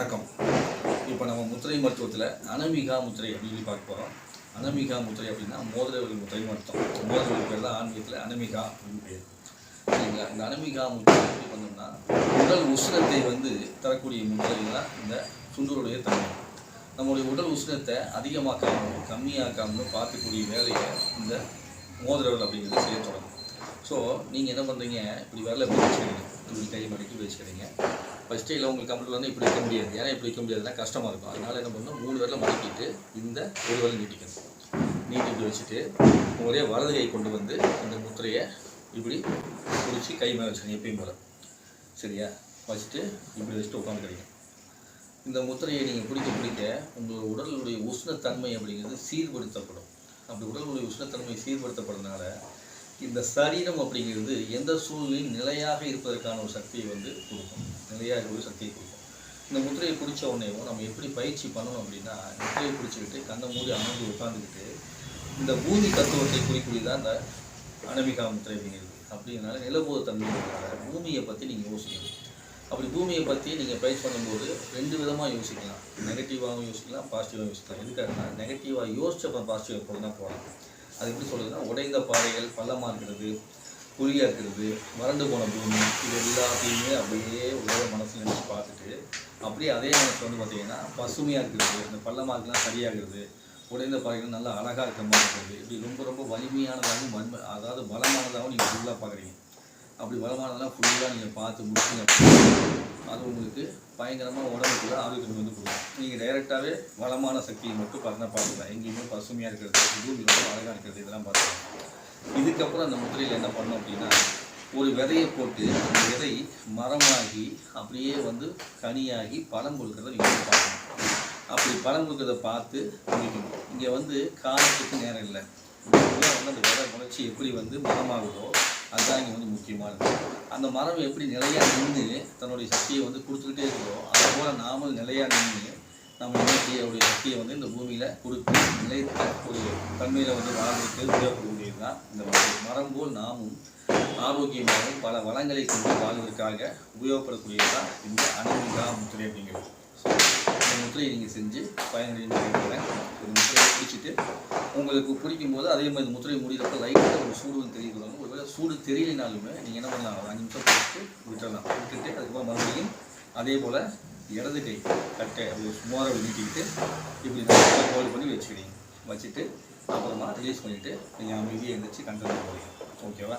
வணக்கம். இப்போ நம்ம முத்திரை மருத்துவத்தில் அனமிகா முத்திரை அப்படின்னு பார்க்க போகிறோம் அனமிகா முத்திரை அப்படின்னா மோதிரவெளி முத்திரை மருத்துவம் மோதிரவெளி பேர் தான் ஆன்மீகத்தில் அனமிகா அப்படின்னு பேர். சரிங்களா? இந்த அனமிகா முத்திரை எப்படி பண்ணோம்னா உடல் உஷ்ணத்தை வந்து தரக்கூடிய முத்திரை தான் இந்த சுண்டருடைய தன்மை. நம்முடைய உடல் உஷ்ணத்தை அதிகமாக்காமலும் கம்மியாக்காமலும் பார்க்கக்கூடிய வேலையை இந்த மோதிரவல் அப்படிங்கிறது செய்ய தொடங்கும். ஸோ நீங்கள் என்ன பண்ணுறீங்க இப்படி விரல இப்படி வச்சுக்கிறீங்க இப்படி கை மடக்கி வச்சுக்கிறீங்க ஃபஸ்ட்டு இல்லை உங்களுக்கு கம்ப்யூட்டர் வந்து இப்படி வைக்க முடியாது. ஏன்னா இப்படி வைக்க முடியாதுன்னா கஷ்டமாக இருக்கும். அதனால் என்ன பண்ணணும் மூணு விரல மடக்கிட்டு இந்த ஒரு விரல் நீட்டிக்கணும். நீட்டிட்டு வச்சுட்டு ஒரே வலது கை கொண்டு வந்து அந்த முத்திரையை இப்படி பிடிச்சி கை மேலே வச்சுக்கணும் எப்பயும் போல். சரியா? வச்சுட்டு இப்படி வச்சுட்டு உட்காந்துக்கிறீங்க இந்த முத்திரையை நீங்கள் பிடிக்க பிடிக்க உங்கள் உடலுடைய உஷ்ணத்தன்மை அப்படிங்கிறது சீர்படுத்தப்படும். அப்படி உடலுடைய உஷ்ணத்தன்மை சீர்படுத்தப்படுறதுனால இந்த சரீரம் அப்படிங்கிறது எந்த சூழ்நிலையும் நிலையாக இருப்பதற்கான ஒரு சக்தியை வந்து கொடுக்கும். நிலையாக இருக்கக்கூடிய சக்தியை கொடுக்கும் இந்த முத்திரையை பிடிச்ச உடனேவும் நம்ம எப்படி பயிற்சி பண்ணணும் அப்படின்னா முத்திரையை பிடிச்சிக்கிட்டு கண்ணை மூடி அமர்ந்து உட்காந்துக்கிட்டு இந்த பூமி தத்துவத்தை குறிக்கூடியதான் இந்த அனமிகா முத்திரை அப்படிங்கிறது அப்படிங்கிறனால நிலபோத தன்மைங்கிறதுனால பூமியை பற்றி நீங்கள் யோசிக்கணும். அப்படி பூமியை பற்றி நீங்கள் பயிற்சி பண்ணும்போது ரெண்டு விதமாக யோசிக்கலாம். நெகட்டிவாகவும் யோசிக்கலாம் பாசிட்டிவாகவும் யோசிக்கலாம். எதுக்காகனா நெகட்டிவாக யோசிச்ச பாசிட்டிவ் போது தான் போகலாம் அது எப்படி சொல்லுதுன்னா உடைந்த பாறைகள் பள்ளமாக இருக்கிறது குறியாக இருக்கிறது வறண்டு போன பூமி இது எல்லாத்தையுமே அப்படியே உலக மனசில் நினச்சி பார்த்துட்டு அப்படியே அதே மனசில் வந்து பார்த்தீங்கன்னா பசுமையாக இருக்கிறது இந்த பள்ளமாக சரியாகிறது உடைந்த பாறைகள் நல்லா அழகாக இருக்கிற மாதிரி இருக்கிறது இப்படி ரொம்ப ரொம்ப வலிமையானதாகவும் வன்மை அதாவது பலமானதாகவும் நீங்கள் ஃபுல்லாக பார்க்குறீங்க அப்படி பலமானதெல்லாம் ஃபுல்லாக நீங்கள் பார்த்து முடிச்சுங்க அது உங்களுக்கு பயங்கரமாக உடம்புக்குள்ள ஆரோக்கியம் வந்து கொடுக்கும். நீங்கள் டைரெக்டாகவே வளமான சக்தியை மட்டும் பார்த்தா பார்த்துக்கலாம். எங்கேயுமே பசுமையாக இருக்கிறது பூமி ரொம்ப அழகாக இருக்கிறது இதெல்லாம் பார்த்துக்கலாம். இதுக்கப்புறம் அந்த முத்திரையில் என்ன பண்ணோம் அப்படின்னா ஒரு விதையை போட்டு அந்த விதை மரமாகி அப்படியே வந்து கனியாகி பழம் கொடுக்குறத நீங்கள் பார்க்கணும். அப்படி பழம் கொடுக்குறத பார்த்து முடிக்கணும் இங்கே வந்து காலத்துக்கு நேரம் இல்லை. வந்து அந்த விதை முளைச்சி எப்படி வந்து மரமாகுதோ அதுதான் இங்கே வந்து முக்கியமானது. அந்த மரம் எப்படி நிலையாக நின்று தன்னுடைய சக்தியை வந்து கொடுத்துக்கிட்டே இருக்கிறோ அது போல் நிலையாக நின்று நம்ம இயற்கையுடைய சக்தியை வந்து இந்த பூமியில் கொடுத்து நிலைத்த ஒரு தன்மையில் வந்து வாழ்றதுக்கு உபயோகப்படக்கூடியது தான் இந்த மரம் மரம் போல் நாமும் ஆரோக்கியமாகவும் பல வளங்களை கொண்டு வாழ்வதற்காக உபயோகப்படக்கூடியது தான் இந்த அனுமிகா முத்திரை அப்படிங்கிறது. ஸோ இந்த முத்திரையை நீங்கள் செஞ்சு பயனடைந்து கேட்குறேன் ஒரு முத்திரையை பிடிச்சிட்டு உங்களுக்கு பிடிக்கும் போது அதே மாதிரி இந்த முத்திரை முடிகிறப்ப லைட்டாக ஒரு சூடு வந்து தெரியுது ஒருவேளை சூடு தெரியலைனாலுமே நீங்கள் என்ன பண்ணலாம்? ஒரு அஞ்சு நிமிஷம் பிடிச்சிட்டு விட்டுடலாம் விட்டுட்டு அதுக்கப்புறம் மறுபடியும் அதே போல் இடது கை கட்டை அப்படி சுமாராக நீட்டிக்கிட்டு இப்படி ஹோல்ட் பண்ணி வச்சுக்கிடுங்க வச்சுட்டு அப்புறமா ரிலீஸ் பண்ணிவிட்டு நீங்கள் அமைதியாக எழுந்திரிச்சு கண்ட்ரோல் போகிறீங்க ஓகேவா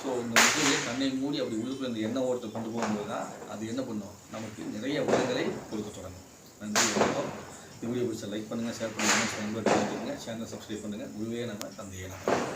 ஸோ இந்த முத்திரையை கண்ணை மூடி அப்படி உள்ளுக்குள்ள இந்த எண்ணெய் ஓரத்தை கொண்டு போகும்போது தான் அது என்ன பண்ணும்? நமக்கு நிறைய வளங்களை கொடுக்க தொடங்கும். நன்றி வணக்கம். இப்படி வீடியோ பிடிச்ச லைக் பண்ணுங்கள் ஷேர் பண்ணுங்கள் நண்பர்கள் தெரிஞ்சுக்கங்க சேனல் சப்ஸ்கிரைப் பண்ணுங்கள் குருவே நம்ம தந்தையே நம்ம